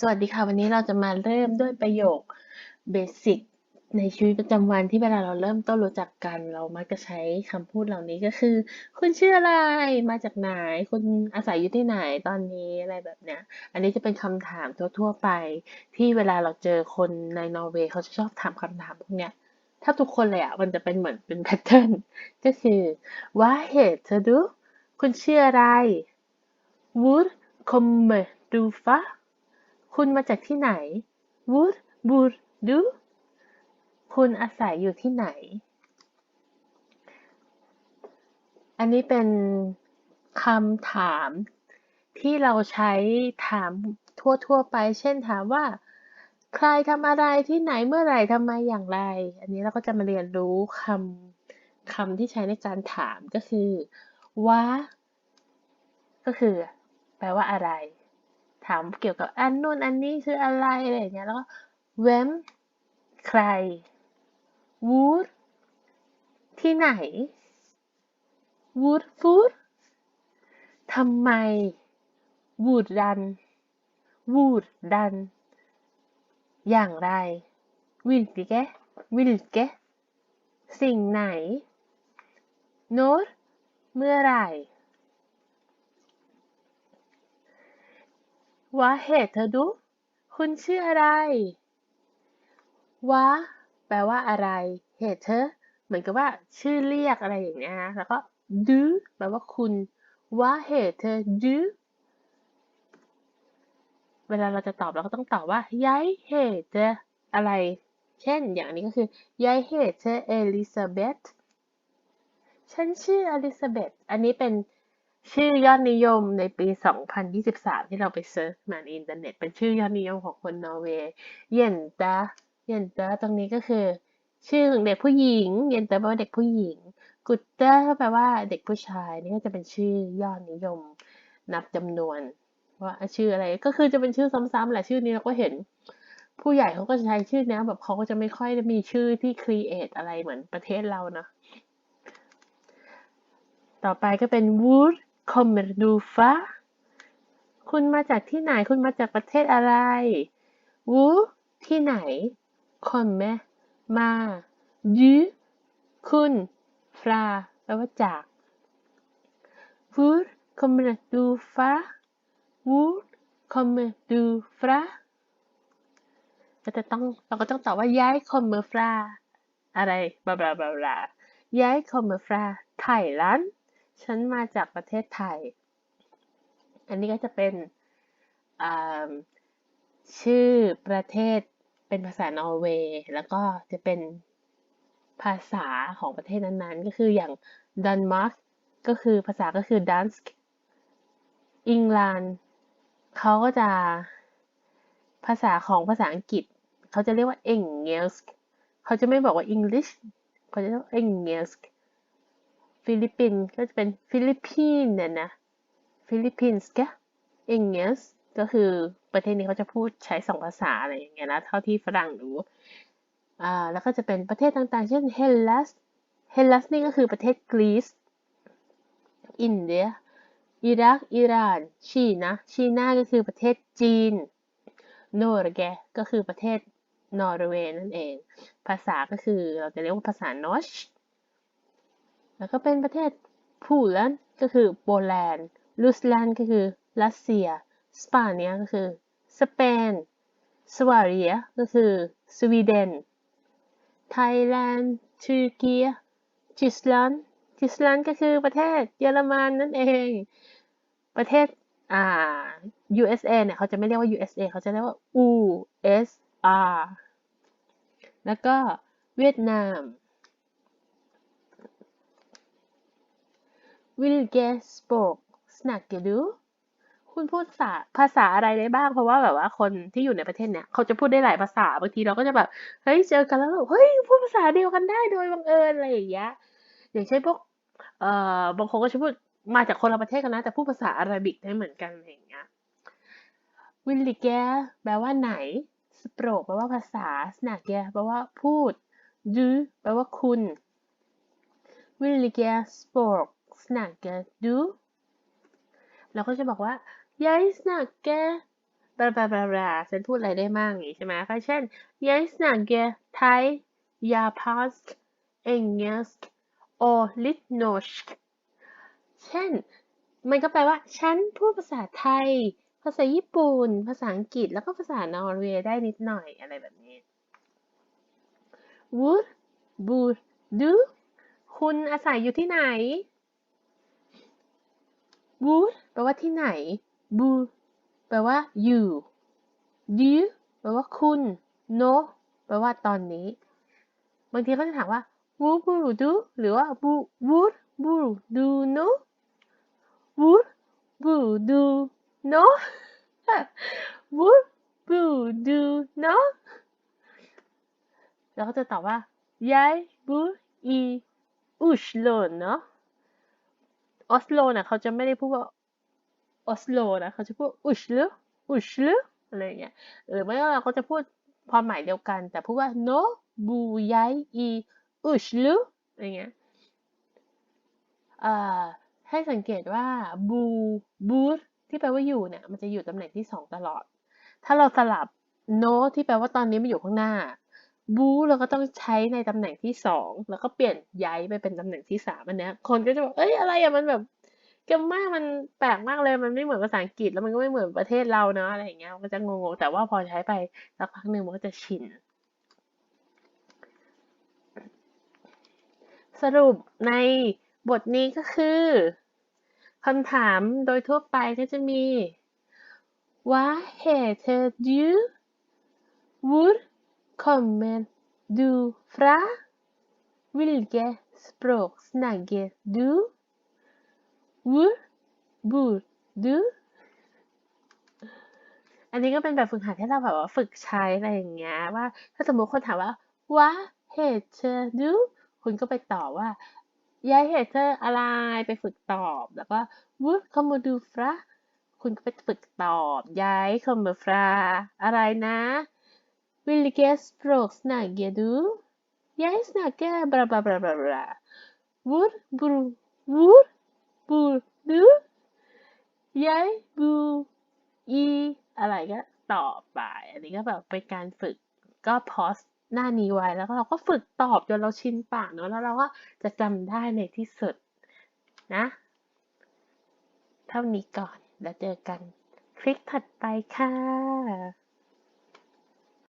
สวัสดีค่ะ วันนี้เราจะมาเริ่มด้วยประโยคเบสิกในชีวิตประจำวันที่เวลาเราเริ่มต้นรู้จักกัน เรามักจะใช้คำพูดเหล่านี้ก็คือ คุณชื่ออะไรมาจากไหน คุณอาศัยอยู่ที่ไหนตอนนี้อะไรแบบเนี้ย อันนี้จะเป็นคำถามทั่ว ๆ ไป ที่เวลาเราเจอคนในนอร์เวย์เขาจะชอบถามคำถามพวกเนี้ยถ้าทุกคนเลยอะมันจะเป็นเหมือนเป็นแพทเทิร์นก็คือว่าเหตุเธอดูคุณชื่ออะไร Hvor kommer du fra คุณมาจากที่ไหน Hvor bor du คุณอาศัยอยู่ที่ไหน อันนี้เป็นคำถามที่เราใช้ถามทั่วๆไป เช่นถามว่า ใครทำอะไรที่ไหนเมื่อไหร่ทำไมอย่างไร อันนี้เราก็จะมาเรียนรู้คำคำที่ใช้ในการถามก็คือว่า ก็คือ แปลว่าอะไร ถามเกี่ยวกับอันนู่นอันนี้คืออะไรอะไรอย่างเงี้ยแล้วก็ wem ใคร wood ที่ไหน wood food ทำไม wood ดัน wood ดันอย่างไร vilke vilke สิ่งไหน når เมื่อไหร่ ว่าเหตุเธอดูคุณชื่ออะไรว่าแปลว่าอะไร เหตุเธอ เหมือนกับว่า ชื่อเรียกอะไรอย่างเงี้ยนะแล้วก็ดูแปลว่าคุณว่าเหตุเธอดูเวลาเราจะตอบเราก็ต้องตอบว่าย้ายเหตุเธออะไร เช่น อย่างนี้ก็คือย้ายเหตุเธอเอลิซาเบธฉันชื่ออลิซาเบธอันนี้เป็น ชื่อยอดนิยมในปี 2023 ที่เราไปเซิร์ชมาในอินเทอร์เน็ต เป็นชื่อยอดนิยมของคนนอร์เวย์เยนตาเยนตาตรงนี้ก็คือ ชื่อของเด็กผู้หญิง เยนตาแปลว่าเด็กผู้หญิง กุตเตอร์แปลว่าเด็กผู้ชาย นี่ก็จะเป็นชื่อยอดนิยม นับจำนวน ว่าชื่ออะไร ก็คือจะเป็นชื่อซ้ำๆแหละ ชื่อนี้เราก็เห็น ผู้ใหญ่เขาก็จะใช้ชื่อนี้แบบเขาก็จะไม่ค่อยมีชื่อที่ครีเอทอะไรเหมือนประเทศเรานะต่อไปก็เป็น wood kommer du fra คุณมาจากที่ไหน คุณมาจากประเทศอะไร wo ที่ไหน komme มา du คุณ fra แปลว่าจาก hvor kommer du fra hvor kommer du fra ก็จะต้องเราก็ต้องตอบว่าย้าย kommer fra อะไรบลาบลาบลาย้าย kommer fra Thailand ฉันมาจากประเทศไทย อันนี้ก็จะเป็นชื่อประเทศเป็นภาษานอร์เวย์แล้วก็จะเป็นภาษาของประเทศนั้นๆ ก็คืออย่างดันมาร์กก็คือภาษาก็คือดันส์อังกฤษเขาก็จะภาษาของภาษาอังกฤษ เขาจะเรียกว่าเอ็งเงลส์เขาจะไม่บอกว่า English เขาจะเรียกเอ็งเงลส์ ฟิลิปปินส์ก็จะเป็นฟิลิปปินส์เนี่ยนะฟิลิปปินส์กะเองเงสก็คือประเทศนี้เขาจะพูดใช้สองภาษาอะไรอย่างเงี้ยนะเท่าที่ฝรั่งรู้อ่าแล้วก็จะเป็นประเทศต่างๆ เช่นเฮลัสเฮลัสนี่ก็คือประเทศกรีซอินเดียอิรักอิหร่านชีนะชีนาก็คือประเทศจีนโนร์แกก็คือประเทศนอร์เวย์นั่นเอง ภาษาก็คือเราจะเรียกว่าภาษานอช แล้วก็เป็นประเทศพูลันก็คือโปแลนด์รูสแลนด์ก็คือรัสเซีย สปาเนียก็คือสเปน สวาเรียก็คือสวีเดน ไทยแลนด์ทูรกีจิสแลันจิสแลันก็คือประเทศเยอรมันนั่นเอง ประเทศอ่า USA เนี่ยเขาจะไม่เรียกว่า USA เขาจะเรียกว่า USR แล้วก็เวียดนาม Vilke språk snakker du คุณพูดภาษาภาษาอะไรได้บ้าง เพราะว่าแบบว่าคนที่อยู่ในประเทศเนี้ยเขาจะพูดได้หลายภาษา บางทีเราก็จะแบบ เฮ้ย เจอกันแล้วเฮ้ย พูดภาษาเดียวกันได้โดยบังเอิญอะไรอย่างเงี้ย อย่างเช่นพวก เอ่อ บางคนก็จะพูดมาจากคนละประเทศกันนะ แต่พูดภาษาอาหรับิกได้เหมือนกันอะไรอย่างเงี้ย วิลลิแกแปลว่าไหน สโปรกแปลว่าภาษาสนาแกแปลว่าพูดดูแปลว่าคุณวิลลิแกสโปรก snakke du เราก็จะบอกว่า jeg snakke บลาบลาบลาบลาฉันพูดอะไรได้มั่งอย่างนี้ใช่ไหมก็เช่น jag snackar thai japansk engelsk och lite norsk เช่น มันก็แปลว่า ฉันพูดภาษาไทย ภาษาญี่ปุ่น ภาษาอังกฤษ แล้วก็ภาษานอร์เวย์ได้นิดหน่อยอะไรแบบนี้ Hvor bor du คุณอาศัยอยู่ที่ไหน Hvor แปลว่าที่ไหน Bu แปลว่าอยู่ Du แปลว่าคุณ No แปลว่าตอนนี้ บางทีเขาจะถามว่า Hvor bor du หรือว่า Bu- Hvor bor du nå Hvor bor du nå Hvor bor du nå แล้วก็จะตอบว่า Jeg bor i Oslo เนาะ ออสโลน่ะเขาจะไม่ได้พูดว่าออสโลนะเขาจะพูดอุชลอุชลอะไรเงี้ยหรือไม่ก็เขาจะพูดความหมายเดียวกัน แต่พูดว่า no bu yai i ushlu อะไรเงี้ยเอ่อให้สังเกตว่า bu bu ที่แปลว่าอยู่เนี่ยมันจะอยู่ตำแหน่งที่สองตลอด ถ้าเราสลับ no ที่แปลว่าตอนนี้มันอยู่ข้างหน้า บูเราก็ต้องใช้ในตำแหน่งที่สองแล้วก็เปลี่ยนย้ายไปเป็นตำแหน่งที่สามอันเนี้ยคนก็จะบอกเอ้ยอะไรอะมันแบบแกมมากมันแปลกมากเลยมันไม่เหมือนภาษาอังกฤษแล้วมันก็ไม่เหมือนประเทศเราเนาะอะไรอย่างเงี้ยมันก็จะงงๆแต่ว่าพอใช้ไปสักพักหนึ่งมันก็จะชินสรุปในบทนี้ก็คือคำถามโดยทั่วไปก็จะมี Vad heter du Hvor kommer du fra Hvilket språk snakker du Hvor bor du อันนี้ก็เป็นแบบฝึกหัดให้เราแบบว่าฝึกใช้อะไรอย่างเงี้ยว่า ถ้าสมมติคนถามว่า What heter du คุณก็ไปตอบว่า Jeg heter อะไรไปฝึกตอบแล้วก็ Hvor kommer du fra คุณก็ไปฝึกตอบ Jeg kommer fra อะไรนะ Hvilket språk snakker du Jeg snakker bla bla bla bla bla Hvor bor Hvor bor du Jeg bor i อะไรก็ตอบไป อันนี้ก็แบบเป็นการฝึกก็พอสหน้านี้ไว้แล้วเราก็ฝึกตอบจนเราชินปากเนาะแล้วเราก็จะจำได้ในที่สุดนะ เท่านี้ก่อนแล้วเจอกันคลิปถัดไปค่ะ